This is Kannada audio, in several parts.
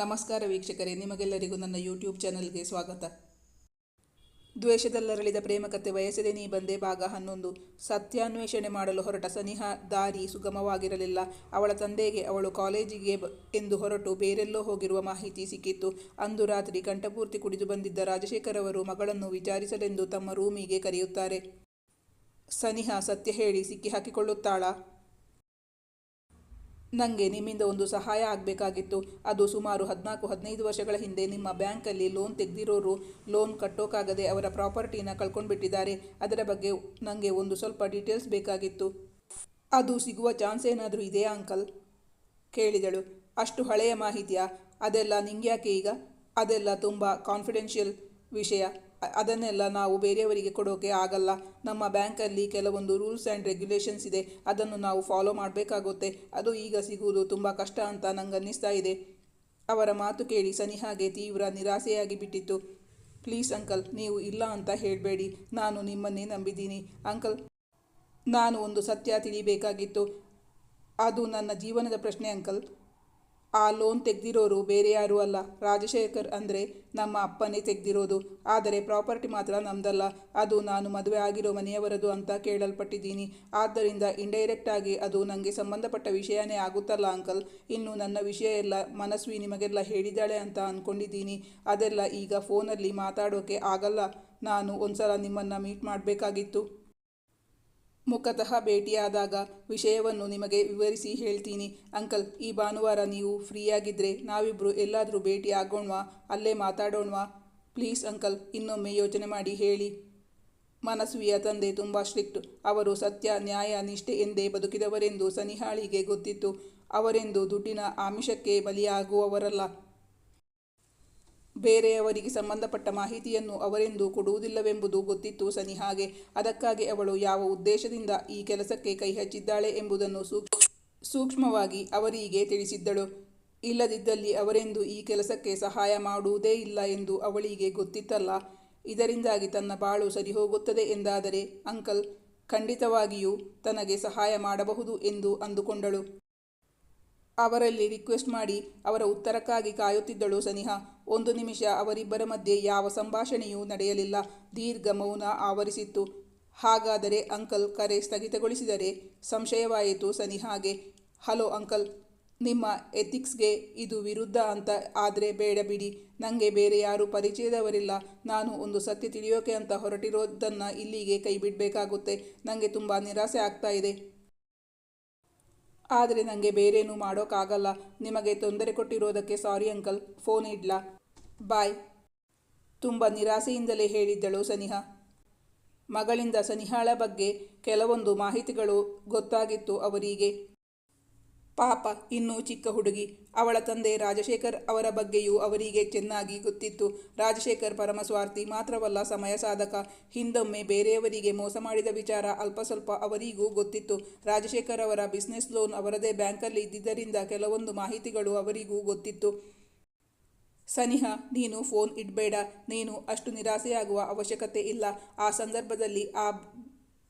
ನಮಸ್ಕಾರ ವೀಕ್ಷಕರೇ, ನಿಮಗೆಲ್ಲರಿಗೂ ನನ್ನ ಯೂಟ್ಯೂಬ್ ಚಾನಲ್ಗೆ ಸ್ವಾಗತ. ದ್ವೇಷದಲ್ಲರಳಿದ ಪ್ರೇಮಕತೆ ವಯಸ್ಸದೆ ನೀ ಬಂದೇ ಭಾಗ ಹನ್ನೊಂದು. ಸತ್ಯಾನ್ವೇಷಣೆ ಮಾಡಲು ಹೊರಟ ಸನಿಹ ದಾರಿ ಸುಗಮವಾಗಿರಲಿಲ್ಲ. ಅವಳ ತಂದೆಗೆ ಅವಳು ಕಾಲೇಜಿಗೆ ಎಂದು ಹೊರಟು ಬೇರೆಲ್ಲೋ ಹೋಗಿರುವ ಮಾಹಿತಿ ಸಿಕ್ಕಿತ್ತು. ಅಂದು ರಾತ್ರಿ ಕಂಠಪೂರ್ತಿ ಕುಡಿದು ಬಂದಿದ್ದ ರಾಜಶೇಖರ್ ಅವರು ಮಗಳನ್ನು ವಿಚಾರಿಸಲೆಂದು ತಮ್ಮ ರೂಮಿಗೆ ಕರೆಯುತ್ತಾರೆ. ಸನಿಹ ಸತ್ಯ ಹೇಳಿ ಸಿಕ್ಕಿ ಹಾಕಿಕೊಳ್ಳುತ್ತಾಳಾ ನನಗೆ ನಿಮ್ಮಿಂದ ಒಂದು ಸಹಾಯ ಆಗಬೇಕಾಗಿತ್ತು. ಅದು ಸುಮಾರು ಹದಿನಾಲ್ಕು, ಹದಿನೈದು ವರ್ಷಗಳ ಹಿಂದೆ ನಿಮ್ಮ ಬ್ಯಾಂಕಲ್ಲಿ ಲೋನ್ ತೆಗೆದಿರೋರು ಲೋನ್ ಕಟ್ಟೋಕ್ಕಾಗದೆ ಅವರ ಪ್ರಾಪರ್ಟಿನ ಕಳ್ಕೊಂಡ್ಬಿಟ್ಟಿದ್ದಾರೆ. ಅದರ ಬಗ್ಗೆ ನನಗೆ ಒಂದು ಸ್ವಲ್ಪ ಡೀಟೇಲ್ಸ್ ಬೇಕಾಗಿತ್ತು. ಅದು ಸಿಗುವ ಚಾನ್ಸ್ ಏನಾದರೂ ಇದೆಯಾ ಅಂಕಲ್? ಕೇಳಿದಳು. ಅಷ್ಟು ಹಳೆಯ ಮಾಹಿತಿಯಾ? ಅದೆಲ್ಲ ನಿಂಗ್ಯಾಕೆ ಈಗ? ಅದೆಲ್ಲ ತುಂಬ ಕಾನ್ಫಿಡೆನ್ಷಿಯಲ್ ವಿಷಯ. ಅದನ್ನೆಲ್ಲ ನಾವು ಬೇರೆಯವರಿಗೆ ಕೊಡೋಕೆ ಆಗಲ್ಲ. ನಮ್ಮ ಬ್ಯಾಂಕಲ್ಲಿ ಕೆಲವೊಂದು ರೂಲ್ಸ್ ಆ್ಯಂಡ್ ರೆಗ್ಯುಲೇಷನ್ಸ್ ಇದೆ. ಅದನ್ನು ನಾವು ಫಾಲೋ ಮಾಡಬೇಕಾಗುತ್ತೆ. ಅದು ಈಗ ಸಿಗುವುದು ತುಂಬ ಕಷ್ಟ ಅಂತ ನಂಗೆ ಅನ್ನಿಸ್ತಾ ಇದೆ. ಅವರ ಮಾತು ಕೇಳಿ ಸನಿಹಾಗೆ ತೀವ್ರ ನಿರಾಸೆಯಾಗಿ ಬಿಟ್ಟಿತ್ತು. ಪ್ಲೀಸ್ ಅಂಕಲ್, ನೀವು ಇಲ್ಲ ಅಂತ ಹೇಳಬೇಡಿ. ನಾನು ನಿಮ್ಮನ್ನೇ ನಂಬಿದ್ದೀನಿ. ಅಂಕಲ್, ನಾನು ಒಂದು ಸತ್ಯ ತಿಳಿಬೇಕಾಗಿತ್ತು. ಅದು ನನ್ನ ಜೀವನದ ಪ್ರಶ್ನೆ ಅಂಕಲ್. ಆ ಲೋನ್ ತೆಗೆದಿರೋರು ಬೇರೆ ಯಾರೂ ಅಲ್ಲ. ರಾಜಶೇಖರ್ ಅಂದರೆ ನಮ್ಮ ಅಪ್ಪನೇ ತೆಗೆದಿರೋದು. ಆದರೆ ಪ್ರಾಪರ್ಟಿ ಮಾತ್ರ ನಮ್ದಲ್ಲ. ಅದು ನಾನು ಮದುವೆ ಆಗಿರೋ ಮನೆಯವರದು ಅಂತ ಕೇಳಲ್ಪಟ್ಟಿದ್ದೀನಿ. ಆದ್ದರಿಂದ ಇಂಡೈರೆಕ್ಟ್ ಆಗಿ ಅದು ನನಗೆ ಸಂಬಂಧಪಟ್ಟ ವಿಷಯನೇ ಆಗುತ್ತಲ್ಲ ಅಂಕಲ್ ಇನ್ನು ನನ್ನ ವಿಷಯ ಎಲ್ಲ ಮನಸ್ವಿ ನಿಮಗೆಲ್ಲ ಹೇಳಿದ್ದಾಳೆ ಅಂತ ಅಂದ್ಕೊಂಡಿದ್ದೀನಿ ಅದೆಲ್ಲ ಈಗ ಫೋನಲ್ಲಿ ಮಾತಾಡೋಕೆ ಆಗಲ್ಲ. ನಾನು ಒಂದ್ಸಲ ನಿಮ್ಮನ್ನು ಮೀಟ್ ಮಾಡಬೇಕಾಗಿತ್ತು. ಮುಖತಃ ಭೇಟಿಯಾದಾಗ ವಿಷಯವನ್ನು ನಿಮಗೆ ವಿವರಿಸಿ ಹೇಳ್ತೀನಿ. ಅಂಕಲ್, ಈ ಭಾನುವಾರ ನೀವು ಫ್ರೀಯಾಗಿದ್ದರೆ ನಾವಿಬ್ಬರು ಎಲ್ಲಾದರೂ ಭೇಟಿ ಆಗೋಣವಾ? ಅಲ್ಲೇ ಮಾತಾಡೋಣವಾ? ಪ್ಲೀಸ್ ಅಂಕಲ್, ಇನ್ನೊಮ್ಮೆ ಯೋಚನೆ ಮಾಡಿ ಹೇಳಿ. ಮನಸ್ವಿಯ ತಂದೆ ತುಂಬ ಸ್ಟ್ರಿಕ್ಟ್. ಅವರು ಸತ್ಯ, ನ್ಯಾಯ, ನಿಷ್ಠೆ ಎಂದೇ ಬದುಕಿದವರೆಂದು ಸನಿಹಾಳಿಗೆ ಗೊತ್ತಿತ್ತು. ಅವರೆಂದು ದುಡ್ಡಿನ ಆಮಿಷಕ್ಕೆ ಬಲಿಯಾಗುವವರಲ್ಲ. ಬೇರೆಯವರಿಗೆ ಸಂಬಂಧಪಟ್ಟ ಮಾಹಿತಿಯನ್ನು ಅವರೆಂದು ಕೊಡುವುದಿಲ್ಲವೆಂಬುದು ಗೊತ್ತಿತ್ತು ಸನಿಹಾಗೆ ಅದಕ್ಕಾಗಿ ಅವಳು ಯಾವ ಉದ್ದೇಶದಿಂದ ಈ ಕೆಲಸಕ್ಕೆ ಕೈ ಹಚ್ಚಿದ್ದಾಳೆ ಎಂಬುದನ್ನು ಸೂಕ್, ಸೂಕ್ಷ್ಮವಾಗಿ ಅವರಿಗೆ ತಿಳಿಸಿದ್ದಳು. ಇಲ್ಲದಿದ್ದಲ್ಲಿ ಅವರೆಂದು ಈ ಕೆಲಸಕ್ಕೆ ಸಹಾಯ ಮಾಡುವುದೇ ಇಲ್ಲ ಎಂದು ಅವಳಿಗೆ ಗೊತ್ತಿತ್ತಲ್ಲ. ಇದರಿಂದಾಗಿ ತನ್ನ ಬಾಳು ಸರಿ ಹೋಗುತ್ತದೆ ಎಂದಾದರೆ ಅಂಕಲ್ ಖಂಡಿತವಾಗಿಯೂ ತನಗೆ ಸಹಾಯ ಮಾಡಬಹುದು ಎಂದು ಅಂದುಕೊಂಡಳು. ಅವರಲ್ಲಿ ರಿಕ್ವೆಸ್ಟ್ ಮಾಡಿ ಅವರ ಉತ್ತರಕ್ಕಾಗಿ ಕಾಯುತ್ತಿದ್ದಳು ಸನಿಹ. ಒಂದು ನಿಮಿಷ ಅವರಿಬ್ಬರ ಮಧ್ಯೆ ಯಾವ ಸಂಭಾಷಣೆಯೂ ನಡೆಯಲಿಲ್ಲ. ದೀರ್ಘ ಮೌನ ಆವರಿಸಿತ್ತು. ಹಾಗಾದರೆ ಅಂಕಲ್ ಕರೆ ಸ್ಥಗಿತಗೊಳಿಸಿದರೆ? ಸಂಶಯವಾಯಿತು ಸನಿಹಾಗೆ. ಹಲೋ ಅಂಕಲ್, ನಿಮ್ಮ ಎಥಿಕ್ಸ್ಗೆ ಇದು ವಿರುದ್ಧ ಅಂತ ಆದರೆ ಬೇಡ ಬಿಡಿ. ನನಗೆ ಬೇರೆ ಯಾರೂ ಪರಿಚಯದವರಿಲ್ಲ. ನಾನು ಒಂದು ಸತ್ಯ ತಿಳಿಯೋಕೆ ಅಂತ ಹೊರಟಿರೋದನ್ನು ಇಲ್ಲಿಗೆ ಕೈ ಬಿಡಬೇಕಾಗುತ್ತೆ. ನನಗೆ ತುಂಬ ನಿರಾಸೆ ಆಗ್ತಾ ಇದೆ. ಆದರೆ ನನಗೆ ಬೇರೇನೂ ಮಾಡೋಕ್ಕಾಗಲ್ಲ. ನಿಮಗೆ ತೊಂದರೆ ಕೊಟ್ಟಿರೋದಕ್ಕೆ ಸಾರಿ ಅಂಕಲ್. ಫೋನ್ ಇಡ್ಲಾ. ಬಾಯ್. ತುಂಬ ನಿರಾಸೆಯಿಂದಲೇ ಹೇಳಿದ್ದಳು ಸನಿಹ. ಮಗಳಿಂದ ಸನಿಹಾಳ ಬಗ್ಗೆ ಕೆಲವೊಂದು ಮಾಹಿತಿಗಳು ಗೊತ್ತಾಗಿತ್ತು ಅವರಿಗೆ. ಪಾಪ, ಇನ್ನೂ ಚಿಕ್ಕ ಹುಡುಗಿ. ಅವಳ ತಂದೆ ರಾಜಶೇಖರ್ ಅವರ ಬಗ್ಗೆಯೂ ಅವರಿಗೆ ಚೆನ್ನಾಗಿ ಗೊತ್ತಿತ್ತು. ರಾಜಶೇಖರ್ ಪರಮಸ್ವಾರ್ಥಿ ಮಾತ್ರವಲ್ಲ ಸಮಯ ಸಾಧಕ. ಹಿಂದೊಮ್ಮೆ ಬೇರೆಯವರಿಗೆ ಮೋಸ ಮಾಡಿದ ವಿಚಾರ ಅಲ್ಪ ಸ್ವಲ್ಪ ಅವರಿಗೂ ಗೊತ್ತಿತ್ತು. ರಾಜಶೇಖರ್ ಅವರ ಬಿಸ್ನೆಸ್ ಲೋನ್ ಅವರದೇ ಬ್ಯಾಂಕಲ್ಲಿ ಇದ್ದಿದ್ದರಿಂದ ಕೆಲವೊಂದು ಮಾಹಿತಿಗಳು ಅವರಿಗೂ ಗೊತ್ತಿತ್ತು. ಸನಿಹ, ನೀನು ಫೋನ್ ಇಡಬೇಡ. ನೀನು ಅಷ್ಟು ನಿರಾಸೆಯಾಗುವ ಅವಶ್ಯಕತೆ ಇಲ್ಲ. ಆ ಸಂದರ್ಭದಲ್ಲಿ ಆ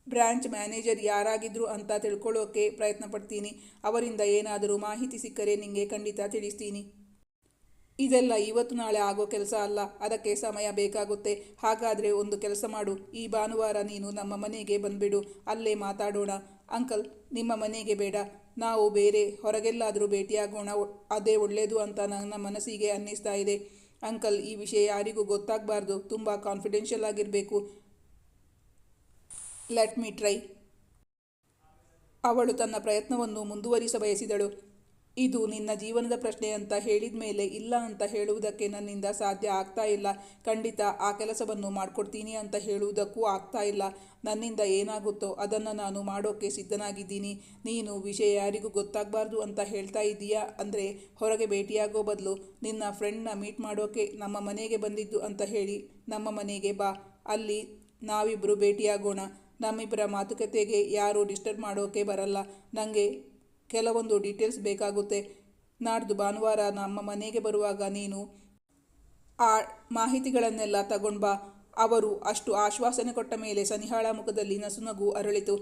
ಬ್ರ್ಯಾಂಚ್ ಮ್ಯಾನೇಜರ್ ಯಾರಾಗಿದ್ರು ಅಂತ ತಿಳ್ಕೊಳ್ಳೋಕೆ ಪ್ರಯತ್ನ ಪಡ್ತೀನಿ ಅವರಿಂದ ಏನಾದರೂ ಮಾಹಿತಿ ಸಿಕ್ಕರೆ ನಿಮಗೆ ಖಂಡಿತ ತಿಳಿಸ್ತೀನಿ. ಇದೆಲ್ಲ ಇವತ್ತು ನಾಳೆ ಆಗೋ ಕೆಲಸ ಅಲ್ಲ. ಅದಕ್ಕೆ ಸಮಯ ಬೇಕಾಗುತ್ತೆ. ಹಾಗಾದರೆ ಒಂದು ಕೆಲಸ ಮಾಡು. ಈ ಭಾನುವಾರ ನೀನು ನಮ್ಮ ಮನೆಗೆ ಬಂದ್ಬಿಡು. ಅಲ್ಲೇ ಮಾತಾಡೋಣ. ಅಂಕಲ್, ನಿಮ್ಮ ಮನೆಗೆ ಬೇಡ. ನಾವು ಬೇರೆ, ಹೊರಗೆಲ್ಲಾದರೂ ಭೇಟಿಯಾಗೋಣ. ಅದೇ ಒಳ್ಳೆಯದು ಅಂತ ನನ್ನ ಮನಸ್ಸಿಗೆ ಅನ್ನಿಸ್ತಾ ಇದೆ. ಅಂಕಲ್, ಈ ವಿಷಯ ಯಾರಿಗೂ ಗೊತ್ತಾಗಬಾರ್ದು. ತುಂಬ ಕಾನ್ಫಿಡೆನ್ಷಿಯಲ್ ಆಗಿರಬೇಕು. ಲೆಟ್ ಮೀ ಟ್ರೈ ಅವಳು ತನ್ನ ಪ್ರಯತ್ನವನ್ನು ಮುಂದುವರಿಸ ಬಯಸಿದಳು ಇದು ನಿನ್ನ ಜೀವನದ ಪ್ರಶ್ನೆ ಅಂತ ಹೇಳಿದ ಮೇಲೆ ಇಲ್ಲ ಅಂತ ಹೇಳುವುದಕ್ಕೆ ನನ್ನಿಂದ ಸಾಧ್ಯ ಆಗ್ತಾ ಇಲ್ಲ. ಖಂಡಿತ ಆ ಕೆಲಸವನ್ನು ಮಾಡಿಕೊಡ್ತೀನಿ ಅಂತ ಹೇಳುವುದಕ್ಕೂ ಆಗ್ತಾ ಇಲ್ಲ. ನನ್ನಿಂದ ಏನಾಗುತ್ತೋ ಅದನ್ನು ನಾನು ಮಾಡೋಕ್ಕೆ ಸಿದ್ಧನಾಗಿದ್ದೀನಿ. ನೀನು ವಿಷಯ ಯಾರಿಗೂ ಗೊತ್ತಾಗಬಾರ್ದು ಅಂತ ಹೇಳ್ತಾ ಇದ್ದೀಯಾ? ಅಂದರೆ ಹೊರಗೆ ಭೇಟಿಯಾಗೋ ಬದಲು ನಿನ್ನ ಫ್ರೆಂಡ್ನ ಮೀಟ್ ಮಾಡೋಕ್ಕೆ ನಮ್ಮ ಮನೆಗೆ ಬಂದಿದ್ದು ಅಂತ ಹೇಳಿ ನಮ್ಮ ಮನೆಗೆ ಬಾ. ಅಲ್ಲಿ ನಾವಿಬ್ಬರು ಭೇಟಿಯಾಗೋಣ. ನಮ್ಮಿಬ್ಬರ ಮಾತುಕತೆಗೆ ಯಾರೂ ಡಿಸ್ಟರ್ಬ್ ಮಾಡೋಕೆ ಬರಲ್ಲ. ನನಗೆ ಕೆಲವೊಂದು ಡೀಟೇಲ್ಸ್ ಬೇಕಾಗುತ್ತೆ. ನಾಡ್ದು ಭಾನುವಾರ ನಮ್ಮ ಮನೆಗೆ ಬರುವಾಗ ನೀನು ಆ ಮಾಹಿತಿಗಳನ್ನೆಲ್ಲ ತಗೊಂಡ್ ಬಾ. ಅವರು ಅಷ್ಟು ಆಶ್ವಾಸನೆ ಕೊಟ್ಟ ಮೇಲೆ ಸನಿಹಾಳ ಮುಖದಲ್ಲಿ ನಸುನಗು ಅರಳಿತು.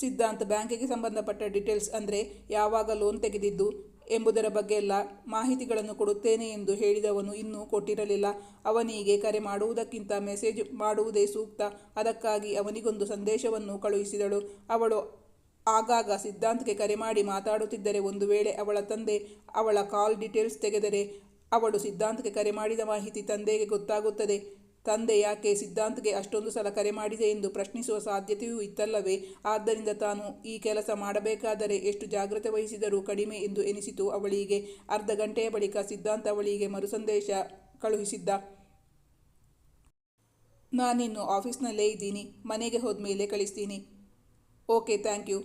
ಸಿದ್ಧಾಂತ್ ಬ್ಯಾಂಕಿಗೆ ಸಂಬಂಧಪಟ್ಟ ಡೀಟೇಲ್ಸ್ ಅಂದರೆ ಯಾವಾಗ ಲೋನ್ ತೆಗೆದಿದ್ದು? ಎಂಬುದರ ಬಗ್ಗೆ ಎಲ್ಲ ಮಾಹಿತಿಗಳನ್ನು ಕೊಡುತ್ತೇನೆ ಎಂದು ಹೇಳಿದವನು ಇನ್ನೂ ಕೊಟ್ಟಿರಲಿಲ್ಲ. ಅವನಿಗೆ ಕರೆ ಮಾಡುವುದಕ್ಕಿಂತ ಮೆಸೇಜ್ ಮಾಡುವುದೇ ಸೂಕ್ತ. ಅದಕ್ಕಾಗಿ ಅವನಿಗೊಂದು ಸಂದೇಶವನ್ನು ಕಳುಹಿಸಿದಳು. ಅವಳು ಆಗಾಗ ಸಿದ್ಧಾಂತ್ಗೆ ಕರೆ ಮಾಡಿ ಮಾತಾಡುತ್ತಿದ್ದರೆ ಒಂದು ವೇಳೆ ಅವಳ ತಂದೆ ಅವಳ ಕಾಲ್ ಡೀಟೇಲ್ಸ್ ತೆಗೆದರೆ ಅವಳು ಸಿದ್ಧಾಂತ್ಗೆ ಕರೆ ಮಾಡಿದ ಮಾಹಿತಿ ತಂದೆಗೆ ಗೊತ್ತಾಗುತ್ತದೆ. ತಂದೆ ಯಾಕೆ ಸಿದ್ಧಾಂತ್ಗೆ ಅಷ್ಟೊಂದು ಸಲ ಕರೆ ಮಾಡಿದೆ ಎಂದು ಪ್ರಶ್ನಿಸುವ ಸಾಧ್ಯತೆಯೂ ಇತ್ತಲ್ಲವೇ? ಆದ್ದರಿಂದ ತಾನು ಈ ಕೆಲಸ ಮಾಡಬೇಕಾದರೆ ಎಷ್ಟು ಜಾಗ್ರತೆ ವಹಿಸಿದರೂ ಕಡಿಮೆ ಎಂದು ಎನಿಸಿತು ಅವಳಿಗೆ. ಅರ್ಧ ಗಂಟೆಯ ಬಳಿಕ ಸಿದ್ಧಾಂತ ಅವಳಿಗೆ ಮರುಸಂದೇಶ ಕಳುಹಿಸಿದ್ದ. ನಾನಿನ್ನು ಆಫೀಸ್ನಲ್ಲೇ ಇದ್ದೀನಿ. ಮನೆಗೆ ಹೋದ್ಮೇಲೆ ಕಳಿಸ್ತೀನಿ. Okay, thank you.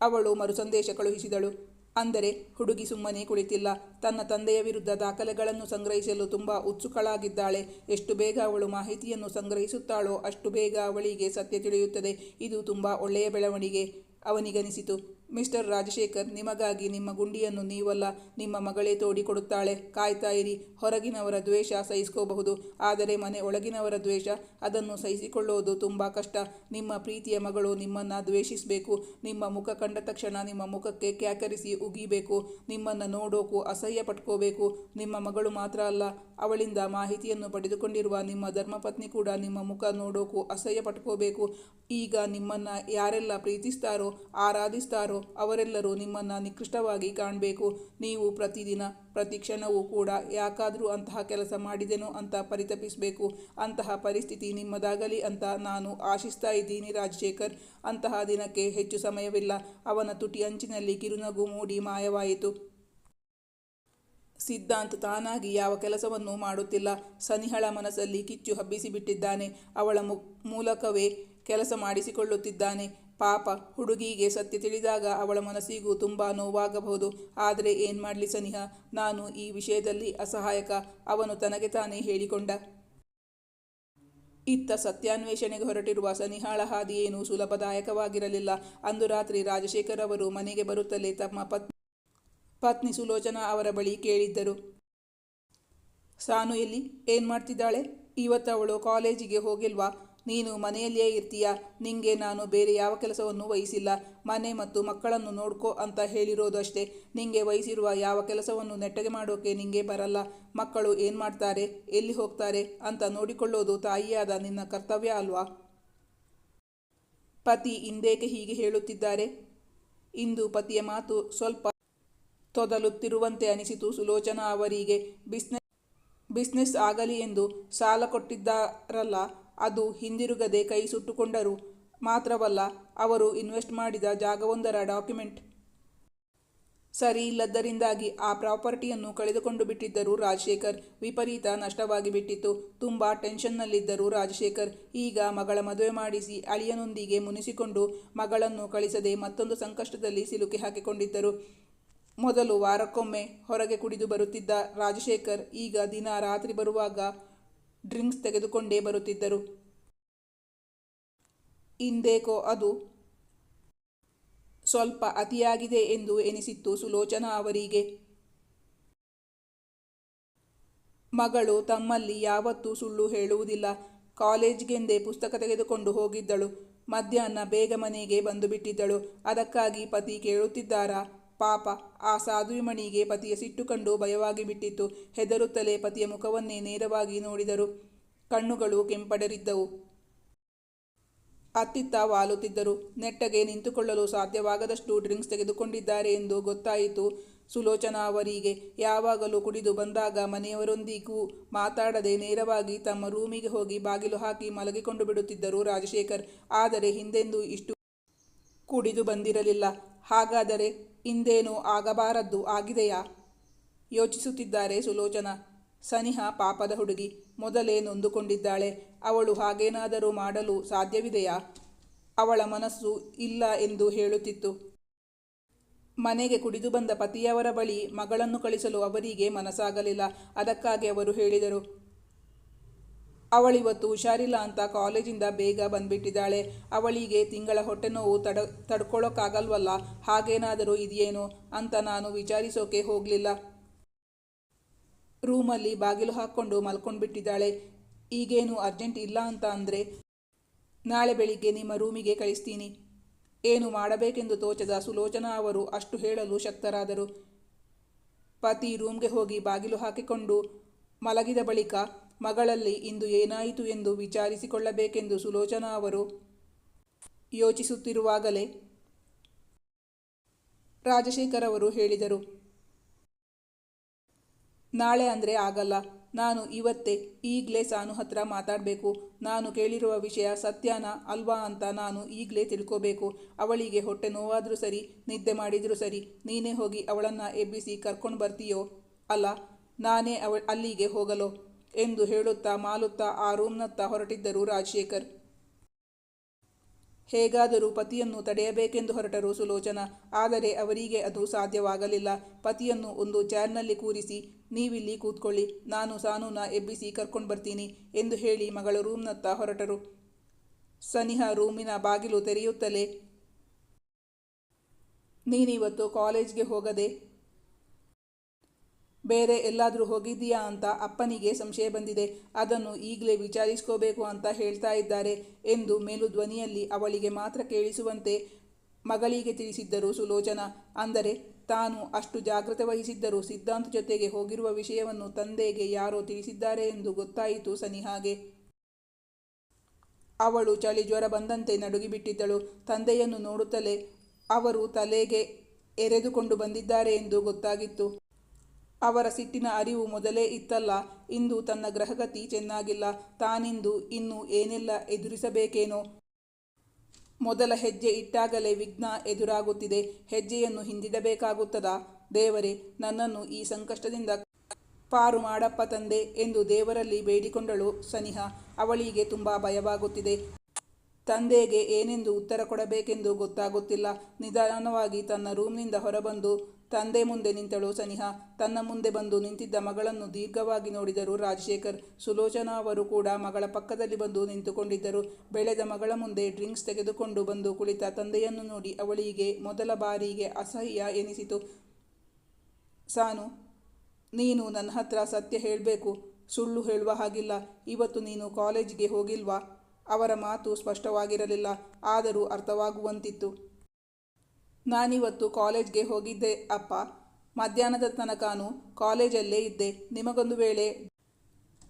ಅವಳು ಮರುಸಂದೇಶ ಕಳುಹಿಸಿದಳು. ಅಂದರೆ ಹುಡುಗಿ ಸುಮ್ಮನೆ ಕುಳಿತಿಲ್ಲ. ತನ್ನ ತಂದೆಯ ವಿರುದ್ಧ ದಾಖಲೆಗಳನ್ನು ಸಂಗ್ರಹಿಸಲು ತುಂಬ ಉತ್ಸುಕಳಾಗಿದ್ದಾಳೆ. ಎಷ್ಟು ಬೇಗ ಅವಳು ಮಾಹಿತಿಯನ್ನು ಸಂಗ್ರಹಿಸುತ್ತಾಳೋ ಅಷ್ಟು ಬೇಗ ಅವಳಿಗೆ ಸತ್ಯ ತಿಳಿಯುತ್ತದೆ. ಇದು ತುಂಬ ಒಳ್ಳೆಯ ಬೆಳವಣಿಗೆ ಅವನಿಗನಿಸಿತು. ಮಿಸ್ಟರ್ ರಾಜಶೇಖರ್, ನಿಮಗಾಗಿ ನಿಮ್ಮ ಗುಂಡಿಯನ್ನು ನೀವಲ್ಲ, ನಿಮ್ಮ ಮಗಳೇ ತೋಡಿಕೊಡುತ್ತಾಳೆ. ಕಾಯ್ತಾ ಇರಿ, ಹೊರಗಿನವರ ದ್ವೇಷ ಸಹಿಸ್ಕೋಬಹುದು. ಆದರೆ ಮನೆ ಒಳಗಿನವರ ದ್ವೇಷ, ಅದನ್ನು ಸಹಿಸಿಕೊಳ್ಳುವುದು ತುಂಬ ಕಷ್ಟ. ನಿಮ್ಮ ಪ್ರೀತಿಯ ಮಗಳು ನಿಮ್ಮನ್ನು ದ್ವೇಷಿಸಬೇಕು. ನಿಮ್ಮ ಮುಖ ಕಂಡ ತಕ್ಷಣ ನಿಮ್ಮ ಮುಖಕ್ಕೆ ಕ್ಯಾಕರಿಸಿ ಉಗಿಬೇಕು. ನಿಮ್ಮನ್ನು ನೋಡೋಕು ಅಸಹ್ಯ ಪಟ್ಕೋಬೇಕು. ನಿಮ್ಮ ಮಗಳು ಮಾತ್ರ ಅಲ್ಲ, ಅವಳಿಂದ ಮಾಹಿತಿಯನ್ನು ಪಡೆದುಕೊಂಡಿರುವ ನಿಮ್ಮ ಧರ್ಮಪತ್ನಿ ಕೂಡ ನಿಮ್ಮ ಮುಖ ನೋಡೋಕು ಅಸಹ್ಯ ಪಟ್ಕೋಬೇಕು. ಈಗ ನಿಮ್ಮನ್ನು ಯಾರೆಲ್ಲ ಪ್ರೀತಿಸ್ತಾರೋ, ಆರಾಧಿಸ್ತಾರೋ ಅವರೆಲ್ಲರೂ ನಿಮ್ಮನ್ನು ನಿಕೃಷ್ಟವಾಗಿ ಕಾಣಬೇಕು. ನೀವು ಪ್ರತಿದಿನ, ಪ್ರತಿ ಕ್ಷಣವೂ ಕೂಡ ಯಾಕಾದರೂ ಅಂತಹ ಕೆಲಸ ಮಾಡಿದೆನೋ ಅಂತ ಪರಿತಪಿಸಬೇಕು. ಅಂತಹ ಪರಿಸ್ಥಿತಿ ನಿಮ್ಮದಾಗಲಿ ಅಂತ ನಾನು ಆಶಿಸ್ತಾ ಇದ್ದೀನಿ ರಾಜಶೇಖರ್. ಅಂತಹ ದಿನಕ್ಕೆ ಹೆಚ್ಚು ಸಮಯವಿಲ್ಲ. ಅವನ ತುಟಿ ಅಂಚಿನಲ್ಲಿ ಕಿರುನಗು ಮೂಡಿ ಮಾಯವಾಯಿತು. ಸಿದ್ಧಾಂತ್ ತಾನಾಗಿ ಯಾವ ಕೆಲಸವನ್ನೂ ಮಾಡುತ್ತಿಲ್ಲ. ಸನಿಹಳ ಮನಸ್ಸಲ್ಲಿ ಕಿಚ್ಚು ಹಬ್ಬಿಸಿಬಿಟ್ಟಿದ್ದಾನೆ. ಅವಳ ಮೂಲಕವೇ ಕೆಲಸ ಮಾಡಿಸಿಕೊಳ್ಳುತ್ತಿದ್ದಾನೆ. ಪಾಪ ಹುಡುಗಿಗೆ ಸತ್ಯ ತಿಳಿದಾಗ ಅವಳ ಮನಸ್ಸಿಗೂ ತುಂಬ ನೋವಾಗಬಹುದು. ಆದರೆ ಏನು ಮಾಡಲಿ ಸನಿಹ? ನಾನು ಈ ವಿಷಯದಲ್ಲಿ ಅಸಹಾಯಕ. ಅವನು ತನಗೆ ತಾನೇ ಹೇಳಿಕೊಂಡ. ಇತ್ತ ಸತ್ಯಾನ್ವೇಷಣೆಗೆ ಹೊರಟಿರುವ ಸನಿಹಾಳ ಹಾದಿ ಏನೂ ಸುಲಭದಾಯಕವಾಗಿರಲಿಲ್ಲ. ಅಂದು ರಾತ್ರಿ ರಾಜಶೇಖರ್ ಅವರು ಮನೆಗೆ ಬರುತ್ತಲೇ ತಮ್ಮ ಪತ್ನಿ ಪತ್ನಿ ಸುಲೋಚನಾ ಅವರ ಬಳಿ ಕೇಳಿದ್ದರು. ಸಾನು ಎಲ್ಲಿ? ಏನು ಮಾಡ್ತಿದ್ದಾಳೆ? ಇವತ್ತು ಅವಳು ಕಾಲೇಜಿಗೆ ಹೋಗಿಲ್ವಾ? ನೀನು ಮನೆಯಲ್ಲಿಯೇ ಇರ್ತೀಯ? ನಿಂಗೆ ನಾನು ಬೇರೆ ಯಾವ ಕೆಲಸವನ್ನು ವಹಿಸಿಲ್ಲ. ಮನೆ ಮತ್ತು ಮಕ್ಕಳನ್ನು ನೋಡ್ಕೋ ಅಂತ ಹೇಳಿರೋದು ಅಷ್ಟೇ. ನಿಂಗೆ ವಹಿಸಿರುವ ಯಾವ ಕೆಲಸವನ್ನು ನೆಟ್ಟಗೆ ಮಾಡೋಕೆ ನಿಂಗೆ ಬರಲ್ಲ. ಮಕ್ಕಳು ಏನು ಮಾಡ್ತಾರೆ? ಎಲ್ಲಿ ಹೋಗ್ತಾರೆ? ಅಂತ ನೋಡಿಕೊಳ್ಳೋದು ತಾಯಿಯಾದ ನಿನ್ನ ಕರ್ತವ್ಯ ಅಲ್ವಾ? ಪತಿ ಇಂದೇಕೆ ಹೀಗೆ ಹೇಳುತ್ತಿದ್ದಾರೆ? ಇಂದು ಪತಿಯ ಮಾತು ಸ್ವಲ್ಪ ತೊದಲುತ್ತಿರುವಂತೆ ಅನಿಸಿತು ಸುಲೋಚನಾ ಅವರಿಗೆ. ಬಿಸ್ನೆಸ್ ಬಿಸ್ನೆಸ್ ಆಗಲಿ ಎಂದು ಸಾಲ ಕೊಟ್ಟಿದ್ದಾರಲ್ಲ ಅದು ಹಿಂದಿರುಗದೆ ಕೈ ಸುಟ್ಟುಕೊಂಡರು. ಮಾತ್ರವಲ್ಲ, ಅವರು ಇನ್ವೆಸ್ಟ್ ಮಾಡಿದ ಜಾಗವೊಂದರ ಡಾಕ್ಯುಮೆಂಟ್. ಸರಿ ಇಲ್ಲದ್ದರಿಂದಾಗಿ ಆ ಪ್ರಾಪರ್ಟಿಯನ್ನು ಕಳೆದುಕೊಂಡು ಬಿಟ್ಟಿದ್ದರು ರಾಜಶೇಖರ್ ವಿಪರೀತ ನಷ್ಟವಾಗಿ ಬಿಟ್ಟಿತ್ತು. ತುಂಬ ಟೆನ್ಷನ್ನಲ್ಲಿದ್ದರು ರಾಜಶೇಖರ್ ಈಗ ಮಗಳ ಮದುವೆ ಮಾಡಿಸಿ ಅಳಿಯನೊಂದಿಗೆ ಮುನಿಸಿಕೊಂಡು ಮಗಳನ್ನು ಕಳಿಸದೆ ಮತ್ತೊಂದು ಸಂಕಷ್ಟದಲ್ಲಿ ಸಿಲುಕಿ ಹಾಕಿಕೊಂಡಿದ್ದರು. ಮೊದಲು ವಾರಕ್ಕೊಮ್ಮೆ ಹೊರಗೆ ಕುಡಿದು ಬರುತ್ತಿದ್ದ ರಾಜಶೇಖರ್ ಈಗ ದಿನ ರಾತ್ರಿ ಬರುವಾಗ ಡ್ರಿಂಕ್ಸ್ ತೆಗೆದುಕೊಂಡೇ ಬರುತ್ತಿದ್ದರು. ಇಂದೇಕೋ ಅದು ಸ್ವಲ್ಪ ಅತಿಯಾಗಿದೆ ಎಂದು ಎನಿಸಿತ್ತು ಸುಲೋಚನಾ ಅವರಿಗೆ. ಮಗಳು ತಮ್ಮಲ್ಲಿ ಯಾವತ್ತೂ ಸುಳ್ಳು ಹೇಳುವುದಿಲ್ಲ. ಕಾಲೇಜ್ಗೆಂದೇ ಪುಸ್ತಕ ತೆಗೆದುಕೊಂಡು ಹೋಗಿದ್ದಳು. ಮಧ್ಯಾಹ್ನ ಬೇಗ ಮನೆಗೆ ಬಂದು ಬಿಟ್ಟಿದ್ದಳು ಅದಕ್ಕಾಗಿ ಪತಿ ಕೇಳುತ್ತಿದ್ದಾರಾ? ಪಾಪ, ಆ ಸಾಧುವಿಮಣಿಗೆ ಪತಿಯ ಸಿಟ್ಟು ಕಂಡು ಭಯವಾಗಿ ಬಿಟ್ಟಿತ್ತು. ಹೆದರುತ್ತಲೇ ಪತಿಯ ಮುಖವನ್ನೇ ನೇರವಾಗಿ ನೋಡಿದರು. ಕಣ್ಣುಗಳು ಕೆಂಪಡರಿದ್ದವು. ಅತ್ತಿತ್ತ ವಾಲುತ್ತಿದ್ದರು. ನೆಟ್ಟಗೆ ನಿಂತುಕೊಳ್ಳಲು ಸಾಧ್ಯವಾಗದಷ್ಟು ಡ್ರಿಂಕ್ಸ್ ತೆಗೆದುಕೊಂಡಿದ್ದಾರೆ ಎಂದು ಗೊತ್ತಾಯಿತು ಸುಲೋಚನಾ ಅವರಿಗೆ. ಯಾವಾಗಲೂ ಕುಡಿದು ಬಂದಾಗ ಮನೆಯವರೊಂದಿಗೂ ಮಾತಾಡದೆ ನೇರವಾಗಿ ತಮ್ಮ ರೂಮಿಗೆ ಹೋಗಿ ಬಾಗಿಲು ಹಾಕಿ ಮಲಗಿಕೊಂಡು ಬಿಡುತ್ತಿದ್ದರು ರಾಜಶೇಖರ್. ಆದರೆ ಹಿಂದೆಂದೂ ಇಷ್ಟು ಕುಡಿದು ಬಂದಿರಲಿಲ್ಲ. ಹಾಗಾದರೆ ಇಂದೇನೂ ಆಗಬಾರದ್ದು ಆಗಿದೆಯಾ? ಯೋಚಿಸುತ್ತಿದ್ದಾರೆ ಸುಲೋಚನಾ. ಸನಿಹ ಪಾಪದ ಹುಡುಗಿ ಮೊದಲೇ ನೊಂದುಕೊಂಡಿದ್ದಾಳೆ. ಅವಳು ಹಾಗೇನಾದರೂ ಮಾಡಲು ಸಾಧ್ಯವಿದೆಯಾ? ಅವಳ ಮನಸ್ಸು ಇಲ್ಲ ಎಂದು ಹೇಳುತ್ತಿತ್ತು. ಮನೆಗೆ ಕುಡಿದು ಬಂದ ಪತಿಯವರ ಬಳಿ ಮಗಳನ್ನು ಕಳಿಸಲು ಅವರಿಗೆ ಮನಸ್ಸಾಗಲಿಲ್ಲ. ಅದಕ್ಕಾಗಿ ಅವರು ಹೇಳಿದರು ಅವಳಿವತ್ತು ಹುಷಾರಿಲ್ಲ ಅಂತ ಕಾಲೇಜಿಂದ ಬೇಗ ಬಂದ್ಬಿಟ್ಟಿದ್ದಾಳೆ. ಅವಳಿಗೆ ತಿಂಗಳ ಹೊಟ್ಟೆ ನೋವು ತಡ ತಡ್ಕೊಳ್ಳೋಕ್ಕಾಗಲ್ವಲ್ಲ ಹಾಗೇನಾದರೂ ಇದೆಯೇನು ಅಂತ ನಾನು ವಿಚಾರಿಸೋಕೆ ಹೋಗಲಿಲ್ಲ. ರೂಮಲ್ಲಿ ಬಾಗಿಲು ಹಾಕ್ಕೊಂಡು ಮಲ್ಕೊಂಡ್ಬಿಟ್ಟಿದ್ದಾಳೆ. ಈಗೇನು ಅರ್ಜೆಂಟ್ ಇಲ್ಲ ಅಂತ ಅಂದರೆ, ನಾಳೆ ಬೆಳಿಗ್ಗೆ ನಿಮ್ಮ ರೂಮಿಗೆ ಕಳಿಸ್ತೀನಿ. ಏನು ಮಾಡಬೇಕೆಂದು ತೋಚದ ಸುಲೋಚನಾ ಅವರು ಅಷ್ಟು ಹೇಳಲು ಶಕ್ತರಾದರು. ಪತಿ ರೂಮ್ಗೆ ಹೋಗಿ ಬಾಗಿಲು ಹಾಕಿಕೊಂಡು ಮಲಗಿದ ಬಳಿಕ ಮಗಳಲ್ಲಿ ಇಂದು ಏನಾಯಿತು ಎಂದು ವಿಚಾರಿಸಿಕೊಳ್ಳಬೇಕೆಂದು ಸುಲೋಚನಾ ಅವರು ಯೋಚಿಸುತ್ತಿರುವಾಗಲೇ ರಾಜಶೇಖರ್ ಅವರು ಹೇಳಿದರು. ನಾಳೆ ಅಂದರೆ ಆಗಲ್ಲ. ನಾನು ಇವತ್ತೇ ಈಗಲೇ ಸಾನು ಹತ್ರ ಮಾತಾಡಬೇಕು. ನಾನು ಕೇಳಿರುವ ವಿಷಯ ಸತ್ಯಾನ ಅಲ್ವಾ ಅಂತ ನಾನು ಈಗಲೇ ತಿಳ್ಕೋಬೇಕು. ಅವಳಿಗೆ ಹೊಟ್ಟೆ ನೋವಾದರೂ ಸರಿ, ನಿದ್ದೆ ಮಾಡಿದರೂ ಸರಿ, ನೀನೇ ಹೋಗಿ ಅವಳನ್ನು ಎಬ್ಬಿಸಿ ಕರ್ಕೊಂಡು ಬರ್ತೀಯೋ? ಅಲ್ಲ ನಾನೇ ಅವ ಅಲ್ಲಿಗೆ ಹೋಗಲೋ ಎಂದು ಹೇಳುತ್ತಾ ಮಾಲುತ್ತಾ ಆ ರೂಮ್ನತ್ತ ಹೊರಟಿದ್ದರು ರಾಜಶೇಖರ್. ಹೇಗಾದರೂ ಪತಿಯನ್ನು ತಡೆಯಬೇಕೆಂದು ಹೊರಟರು ಸುಲೋಚನ. ಆದರೆ ಅವರಿಗೆ ಅದು ಸಾಧ್ಯವಾಗಲಿಲ್ಲ. ಪತಿಯನ್ನು ಒಂದು ಚೇರ್ನಲ್ಲಿ ಕೂರಿಸಿ, ನೀವಿಲ್ಲಿ ಕೂತ್ಕೊಳ್ಳಿ, ನಾನು ಸಾನೂನ ಎಬ್ಬಿಸಿ ಕರ್ಕೊಂಡು ಬರ್ತೀನಿ ಎಂದು ಹೇಳಿ ಮಗಳ ರೂಮ್ನತ್ತ ಹೊರಟರು. ಸನಿಹ ರೂಮಿನ ಬಾಗಿಲು ತೆರೆಯುತ್ತಲೇ, ನೀನಿವತ್ತು ಕಾಲೇಜ್ಗೆ ಹೋಗದೆ ಬೇರೆ ಎಲ್ಲಾದರೂ ಹೋಗಿದ್ದೀಯಾ ಅಂತ ಅಪ್ಪನಿಗೆ ಸಂಶಯ ಬಂದಿದೆ. ಅದನ್ನು ಈಗಲೇ ವಿಚಾರಿಸ್ಕೋಬೇಕು ಅಂತ ಹೇಳ್ತಾ ಇದ್ದಾರೆ ಎಂದು ಮೇಲು ಧ್ವನಿಯಲ್ಲಿ ಅವಳಿಗೆ ಮಾತ್ರ ಕೇಳಿಸುವಂತೆ ಮಗಳಿಗೆ ತಿಳಿಸಿದ್ದರು ಸುಲೋಚನಾ. ಅಂದರೆ, ತಾನು ಅಷ್ಟು ಜಾಗ್ರತೆ ವಹಿಸಿದ್ದರೂ ಸಿದ್ಧಾಂತ ಜೊತೆಗೆ ಹೋಗಿರುವ ವಿಷಯವನ್ನು ತಂದೆಗೆ ಯಾರೋ ತಿಳಿಸಿದ್ದಾರೆ ಎಂದು ಗೊತ್ತಾಯಿತು ಸನಿಹಾಗೆ. ಅವಳು ಚಳಿ ಜ್ವರ ಬಂದಂತೆ ನಡುಗಿಬಿಟ್ಟಿದ್ದಳು. ತಂದೆಯನ್ನು ನೋಡುತ್ತಲೇ ಅವರು ತಲೆಗೆ ಎರೆದುಕೊಂಡು ಬಂದಿದ್ದಾರೆ ಎಂದು ಗೊತ್ತಾಗಿತ್ತು. ಅವರ ಸಿಟ್ಟಿನ ಅರಿವು ಮೊದಲೇ ಇತ್ತಲ್ಲ, ಇಂದು ತನ್ನ ಗ್ರಹಗತಿ ಚೆನ್ನಾಗಿಲ್ಲ, ತಾನಿಂದು ಇನ್ನು ಏನೆಲ್ಲ ಎದುರಿಸಬೇಕೇನೋ. ಮೊದಲ ಹೆಜ್ಜೆ ಇಟ್ಟಾಗಲೇ ವಿಘ್ನ ಎದುರಾಗುತ್ತಿದೆ, ಹೆಜ್ಜೆಯನ್ನು ಹಿಂದಿಡಬೇಕಾಗುತ್ತದಾ? ದೇವರೇ, ನನ್ನನ್ನು ಈ ಸಂಕಷ್ಟದಿಂದ ಪಾರು ಮಾಡಪ್ಪ ತಂದೆ ಎಂದು ದೇವರಲ್ಲಿ ಬೇಡಿಕೊಂಡಳು ಸನಿಹ. ಅವಳಿಗೆ ತುಂಬ ಭಯವಾಗುತ್ತಿದೆ. ತಂದೆಗೆ ಏನೆಂದು ಉತ್ತರ ಕೊಡಬೇಕೆಂದು ಗೊತ್ತಾಗುತ್ತಿಲ್ಲ. ನಿಧಾನವಾಗಿ ತನ್ನ ರೂಮ್ನಿಂದ ಹೊರಬಂದು ತಂದೆ ಮುಂದೆ ನಿಂತಳು ಸನಿಹ. ತನ್ನ ಮುಂದೆ ಬಂದು ನಿಂತಿದ್ದ ಮಗಳನ್ನು ದೀರ್ಘವಾಗಿ ನೋಡಿದರು. ರಾಜಶೇಖರ್, ಸುಲೋಚನಾ ಅವರು ಕೂಡ ಮಗಳ ಪಕ್ಕದಲ್ಲಿ ಬಂದು ನಿಂತುಕೊಂಡಿದ್ದರು. ಬೆಳೆದ ಮಗಳ ಮುಂದೆ ಡ್ರಿಂಕ್ಸ್ ತೆಗೆದುಕೊಂಡು ಬಂದು ಕುಳಿತ ತಂದೆಯನ್ನು ನೋಡಿ ಅವಳಿಗೆ ಮೊದಲ ಬಾರಿಗೆ ಅಸಹ್ಯ ಎನಿಸಿತು. ಸಾನು, ನೀನು ನನ್ನ ಹತ್ರ ಸತ್ಯ ಹೇಳಬೇಕು. ಸುಳ್ಳು ಹೇಳುವ ಹಾಗಿಲ್ಲ. ಇವತ್ತು ನೀನು ಕಾಲೇಜಿಗೆ ಹೋಗಿಲ್ವಾ? ಅವರ ಮಾತು ಸ್ಪಷ್ಟವಾಗಿರಲಿಲ್ಲ. ಆದರೂ ಅರ್ಥವಾಗುವಂತಿತ್ತು. ನಾನಿವತ್ತು ಕಾಲೇಜ್ಗೆ ಹೋಗಿದ್ದೆ, ಅಪ್ಪ. ಮಧ್ಯಾಹ್ನದ ತನಕನೂ ಕಾಲೇಜಲ್ಲೇ ಇದ್ದೆ. ನಿಮಗೊಂದು ವೇಳೆ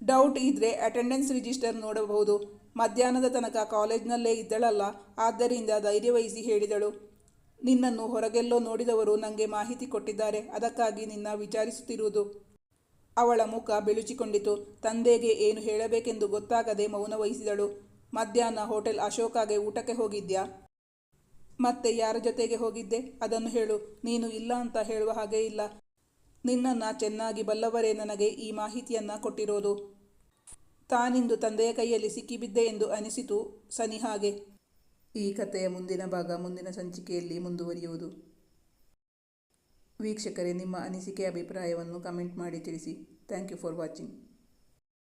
ಡೌಟ್ ಇದ್ದರೆ ಅಟೆಂಡೆನ್ಸ್ ರಿಜಿಸ್ಟರ್ ನೋಡಬಹುದು. ಮಧ್ಯಾಹ್ನದ ತನಕ ಕಾಲೇಜ್ನಲ್ಲೇ ಇದ್ದಳಲ್ಲ, ಆದ್ದರಿಂದ ಧೈರ್ಯವಹಿಸಿ ಹೇಳಿದಳು. ನಿನ್ನನ್ನು ಹೊರಗೆಲ್ಲೋ ನೋಡಿದವರು ನನಗೆ ಮಾಹಿತಿ ಕೊಟ್ಟಿದ್ದಾರೆ, ಅದಕ್ಕಾಗಿ ನಿನ್ನ ವಿಚಾರಿಸುತ್ತಿರುವುದು. ಅವಳ ಮುಖ ಬೆಳುಚಿಕೊಂಡಿತು. ತಂದೆಗೆ ಏನು ಹೇಳಬೇಕೆಂದು ಗೊತ್ತಾಗದೆ ಮೌನ ವಹಿಸಿದಳು. ಮಧ್ಯಾಹ್ನ ಹೋಟೆಲ್ ಅಶೋಕಾಗೆ ಊಟಕ್ಕೆ ಹೋಗಿದ್ಯಾ? ಮತ್ತೆ ಯಾರ ಜೊತೆಗೆ ಹೋಗಿದ್ದೆ? ಅದನ್ನು ಹೇಳು. ನೀನು ಇಲ್ಲ ಅಂತ ಹೇಳುವ ಹಾಗೆ ಇಲ್ಲ. ನಿನ್ನನ್ನು ಚೆನ್ನಾಗಿ ಬಲ್ಲವರೇ ನನಗೆ ಈ ಮಾಹಿತಿಯನ್ನು ಕೊಟ್ಟಿರೋದು. ತಾನಿಂದು ತಂದೆಯ ಕೈಯಲ್ಲಿ ಸಿಕ್ಕಿಬಿದ್ದೆ ಎಂದು ಅನಿಸಿತು ಸನಿಹಾಗೆ ಈ ಕಥೆಯ ಮುಂದಿನ ಭಾಗ ಮುಂದಿನ ಸಂಚಿಕೆಯಲ್ಲಿ ಮುಂದುವರಿಯುವುದು. ವೀಕ್ಷಕರೇ, ನಿಮ್ಮ ಅನಿಸಿಕೆ, ಅಭಿಪ್ರಾಯವನ್ನು ಕಮೆಂಟ್ ಮಾಡಿ ತಿಳಿಸಿ. Thank you for watching.